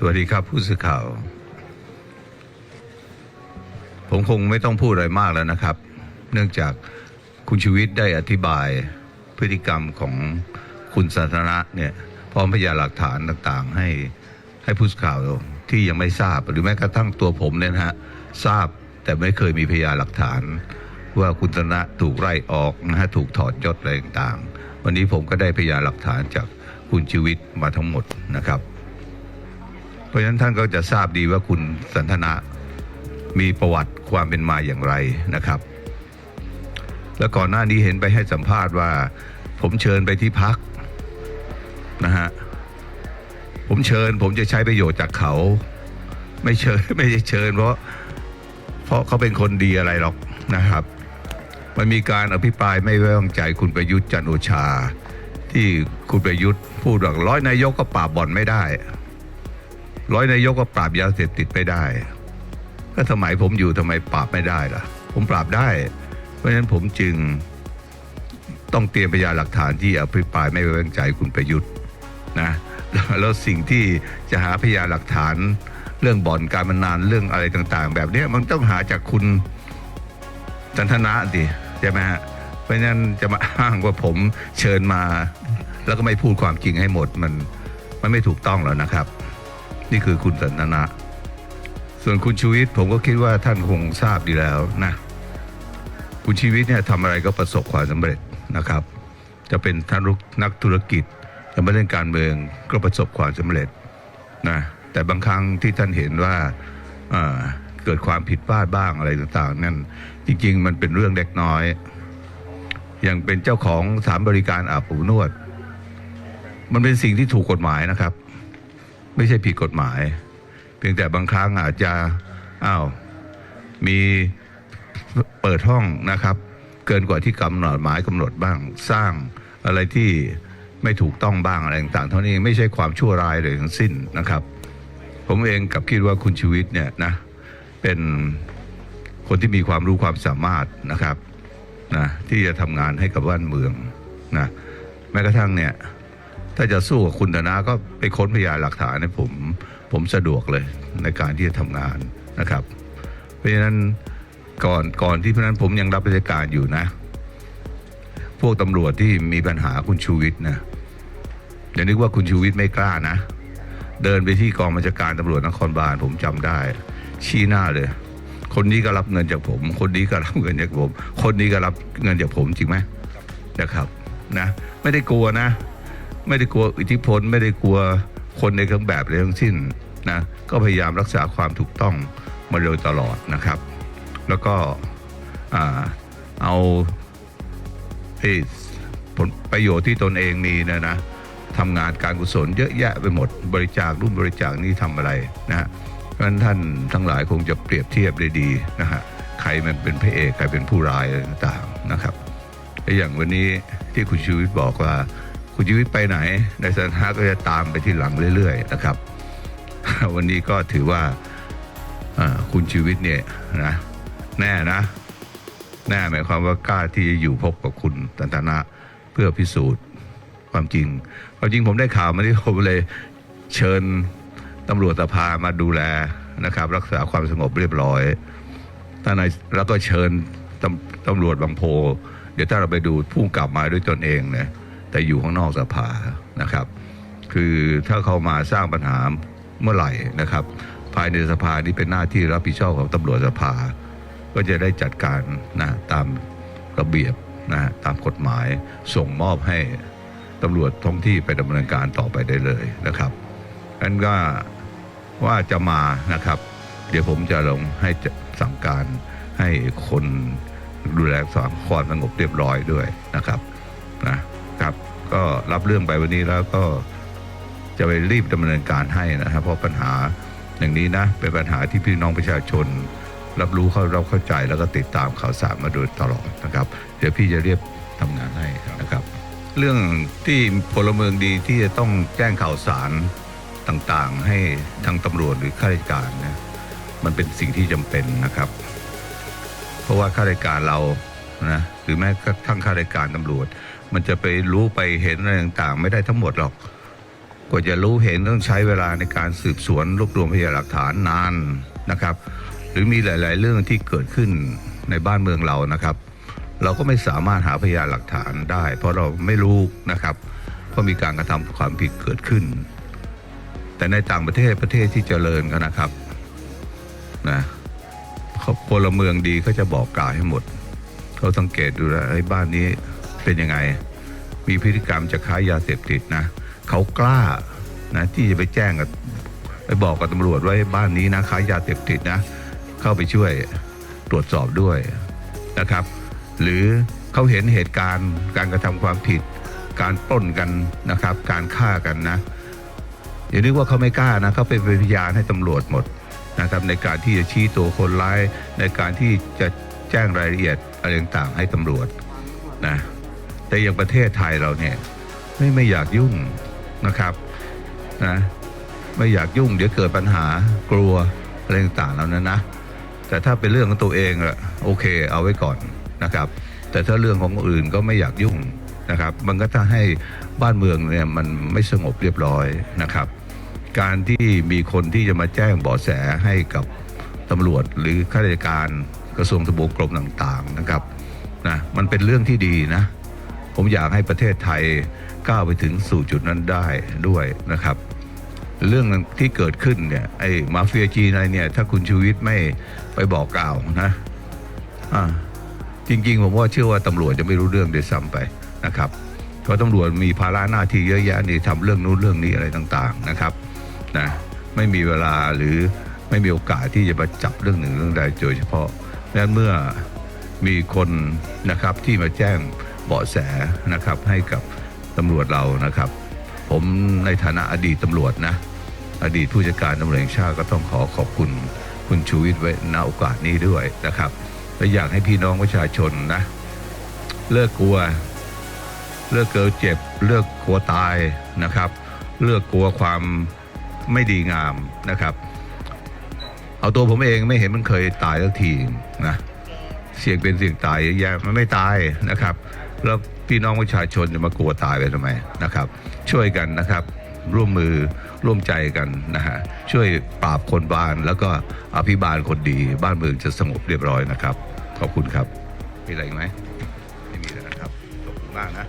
สวัสดีครับผู้สื่อข่าว ผมคงไม่ต้องพูดอะไรมากแล้วนะครับ เนื่องจากคุณชูวิทย์ได้อธิบายพฤติกรรมของคุณสันทนะเนี่ยพร้อมพยานหลักฐานต่างๆ ให้ให้ผู้สื่อข่าวที่ยังไม่ทราบ หรือแม้กระทั่งตัวผมเนี่ยนะฮะทราบแต่ไม่เคยมีพยานหลักฐาน ว่าคุณสันทนะถูกไล่ออกนะฮะถูกถอดยศอะไรต่างๆ วันนี้ผมก็ได้พยานหลักฐานจากคุณชูวิทย์มาทั้งหมดนะครับ เพราะฉะนั้นท่านก็จะทราบดีว่าคุณสันทนะมีประวัติความเป็นมาอย่างไรนะครับ แล้วก่อนหน้านี้เห็นไปให้สัมภาษณ์ว่า ผมเชิญไปที่พักนะฮะผมเชิญ ผมจะใช้ประโยชน์จากเขา ไม่เชิญไม่ได้เชิญ เพราะเพราะเขาเป็นคนดีอะไรหรอกนะครับ มันมีการอภิปรายไม่ไว้วางใจคุณประยุทธ์จันโอชา ที่คุณประยุทธ์พูดว่าร้อยนายกก็ปราบบ่อนไม่ได้ ร้อยนายกก็ปราบยาเสพติดไม่ได้ถ้าสมัยผมอยู่ทำไมปราบไม่ได้ล่ะ ผมปราบได้ เพราะฉะนั้นผมจึงต้องเตรียมพยานหลักฐานที่อภิปรายไม่ไว้วางใจคุณประยุทธ์นะแล้วสิ่งที่จะหาพยานหลักฐานเรื่องบ่อนการพนานเรื่องอะไรต่าง ๆ แบบนี้มันต้องหาจากคุณจันทนะดิใช่ไหมฮะเพราะฉะนั้นจะมาอ้างว่าผมเชิญมา แล้วก็ไม่พูดความจริงให้หมดมันมันไม่ถูกต้องแล้วนะครับ นี่คือคุณสันทนะ ส่วนคุณชูวิทย์ผมก็คิดว่าท่านคงทราบดีแล้วนะ คุณชีวิตเนี่ยทำอะไรก็ประสบความสำเร็จนะครับ จะเป็นท่านนักธุรกิจ จะมาเล่นการเมืองก็ประสบความสำเร็จนะแต่บางครั้งที่ท่านเห็นว่าเอ่อเกิดความผิดพลาดบ้างอะไรต่างๆ นั่นจริงๆ มันเป็นเรื่องเล็กน้อย อย่างเป็นเจ้าของสถานบริการอาบอบนวด มันเป็นสิ่งที่ถูกกฎหมายนะครับ ไม่ใช่ผิดกฎหมาย เพียงแต่บางครั้งอาจจะอ้าวมีเปิดห้องนะครับ เกินกว่าที่กำหนดหมายกำหนดบ้าง สร้างอะไรที่ไม่ถูกต้องบ้างอะไรต่างๆ เท่านี้ไม่ใช่ความชั่วร้ายเลยทั้งสิ้นนะครับ ผมเองกับคิดว่าคุณชีวิตเนี่ยนะเป็นคนที่มีความรู้ความสามารถนะครับนะที่จะทำงานให้กับบ้านเมืองนะแม้กระทั่งเนี่ย ถ้าจะสู้กับคุณธนาก็ไปค้นพยานหลักฐานให้ผมผมสะดวกเลยในการที่จะทำงานนะครับ เพราะฉะนั้นก่อนก่อนที่เพราะฉะนั้นผมยังรับราชการอยู่นะ พวกตำรวจที่มีปัญหาคุณชูวิทย์นะอย่านึกว่าคุณชูวิทย์ไม่กล้านะ เดินไปที่กองบัญชาการตำรวจนครบาลผมจำได้ ชี้หน้าเลย คนนี้ก็รับเงินจากผม คนนี้ก็รับเงินจากผม คนนี้ก็รับเงินจากผมจริงไหมนะครับนะ ไม่ได้กลัวนะ ไม่ได้กลัวอิทธิพล ไม่ได้กลัวคนในเครื่องแบบอะไรทั้งสิ้นนะก็พยายามรักษาความถูกต้องมาโดยตลอดนะครับ แล้วก็เอาผลประโยชน์ที่ตนเองมีนะนะทำงานการกุศลเยอะแยะไปหมดบริจาครุ่มบริจาคนี่ทำอะไรนะฮะเพราะนั้นท่านทั้งหลายคงจะเปรียบเทียบได้ดีนะฮะใครมันเป็นพระเอกใครเป็นผู้ร้ายอะไรต่างๆนะครับและอย่างวันนี้ที่คุณชีวิตบอกว่า คุณชีวิตไปไหนในสันทนาก็จะตามไปที่หลังเรื่อยๆนะครับ วันนี้ก็ถือว่าคุณชีวิตเนี่ยนะแน่นะ แน่หมายความว่ากล้าที่จะอยู่พบกับคุณสันทนาเพื่อพิสูจน์ความจริงความจริงผมได้ข่าวมาที่ผมเลยเชิญตำรวจสภามาดูแลนะครับ รักษาความสงบเรียบร้อยท่านนายแล้วก็เชิญตำตำรวจบางโพ เดี๋ยวถ้าเราไปดูผู้กลับมาด้วยตนเองเนี่ย แต่อยู่ข้างนอกสภานะครับ คือถ้าเขามาสร้างปัญหาเมื่อไหร่นะครับ ภายในสภานี่เป็นหน้าที่รับผิดชอบของตำรวจสภา ก็จะได้จัดการนะตามระเบียบนะตามกฎหมายส่งมอบให้ตำรวจท้องที่ไปดำเนินการต่อไปได้เลยนะครับนั้นก็ว่าจะมานะครับ เดี๋ยวผมจะลงให้สั่งการให้คนดูแลสามความสงบเรียบร้อยด้วยนะครับนะ รับเรื่องไปวันนี้แล้วก็จะไปรีบดำเนินการให้นะครับ เพราะปัญหาอย่างนี้นะ เป็นปัญหาที่พี่น้องประชาชน รับรู้เข้าเราเข้าใจแล้วก็ติดตามข่าวสารมาโดยตลอดนะครับ เดี๋ยวพี่จะเรียบทำงานให้นะครับ เรื่องที่พลเมืองดีที่จะต้องแจ้งข่าวสารต่างๆ ให้ทางตำรวจหรือข้าราชการนะมันเป็นสิ่งที่จำเป็นนะครับ เพราะว่าข้าราชการเรานะหรือแม้กระทั่งข้าราชการตำรวจ มันจะไปรู้ไปเห็นอะไรต่างๆ ไม่ได้ทั้งหมดหรอก กว่าจะรู้เห็นต้องใช้เวลาในการสืบสวนรวบรวมพยานหลักฐานนานนะครับ หรือมีหลาย ๆ เรื่องที่เกิดขึ้นในบ้านเมืองเรานะครับ เราก็ไม่สามารถหาพยานหลักฐานได้ เพราะเราไม่รู้นะครับเพราะมีการกระทำความผิดเกิดขึ้น แต่ในต่างประเทศประเทศที่เจริญกันนะครับนะเขาพลเมืองดีเขาจะบอกกล่าวให้หมด เขาสังเกตดูแลไอ้บ้านนี้ เป็นยังไง มีพฤติกรรมจะค้ายาเสพติดนะเขากล้านะที่จะไปแจ้งกับไปบอกกับตำรวจว่าไอ้บ้านนี้นะค้ายาเสพติดนะ เข้าไปช่วยตรวจสอบด้วยนะครับ หรือเขาเห็นเหตุการณ์การกระทำความผิด การปล้นกันนะครับ การฆ่ากันนะอย่านึกว่าเขาไม่กล้านะเขาเป็นพยานให้ตำรวจหมดนะครับในการที่จะชี้ตัวคนร้ายในการที่จะแจ้งรายละเอียดอะไรต่างๆให้ตำรวจ แต่อย่างประเทศไทยเราเนี่ยไม่ไม่อยากยุ่งนะครับนะไม่อยากยุ่งเดี๋ยวเกิดปัญหากลัวอะไรต่างๆแล้วนั้นนะ แต่ถ้าเป็นเรื่องของตัวเองอะโอเคเอาไว้ก่อนนะครับ แต่ถ้าเรื่องของอื่นก็ไม่อยากยุ่งนะครับ มันก็จะให้บ้านเมืองเนี่ยมันไม่สงบเรียบร้อยนะครับ การที่มีคนที่จะมาแจ้งเบาะแสให้กับตำรวจหรือข้าราชการกระทรวงทบวงกรมต่างๆนะครับนะมันเป็นเรื่องที่ดีนะ ผมอยากให้ประเทศไทยก้าวไปถึงสู่จุดนั้นได้ด้วยนะครับ เรื่องที่เกิดขึ้นเนี่ยไอ้มาเฟียจีนอะไรเนี่ย ถ้าคุณชูวิทย์ไม่ไปบอกกล่าวนะอ่าจริงๆ ผมว่าเชื่อว่าตำรวจจะไม่รู้เรื่องเด้วยซ้ำไปนะครับเพราะตำรวจมีภาระหน้าที่เยอะแยะนี่ทำเรื่องนู้นเรื่องนี้อะไรต่างๆนะครับนะไม่มีเวลาหรือไม่มีโอกาสที่จะมาจับเรื่องหนึ่งเรื่องใดโดยเฉพาะดังนั้นเมื่อมีคนนะครับที่มาแจ้ง เบาะแสนะครับให้กับตำรวจเรานะครับ ผมในฐานะอดีตตำรวจนะอดีตผู้จัดการตำรวจแห่งชาติก็ต้องขอขอบคุณคุณชูวิทย์ไว้ณโอกาสนี้ด้วยนะครับและอยากให้พี่น้องประชาชนนะ เลิกกลัว เลิกเกิดเจ็บ เลิกกลัวตายนะครับ เลิกกลัวความไม่ดีงามนะครับ เอาตัวผมเองไม่เห็นมันเคยตายสักทีนะเสี่ยงเป็นเสี่ยงตายเยอะแยะมันไม่ตายนะครับ แล้วพี่น้องประชาชนจะมากลัวตายไปทำไมนะครับ ช่วยกันนะครับ ร่วมมือร่วมใจกันนะฮะช่วยปราบคนบานแล้วก็อภิบาลคนดี บ้านเมืองจะสงบเรียบร้อยนะครับ ขอบคุณครับ มีอะไรอีกไหมไม่มีแล้วนะครับ ขอบคุณมากนะ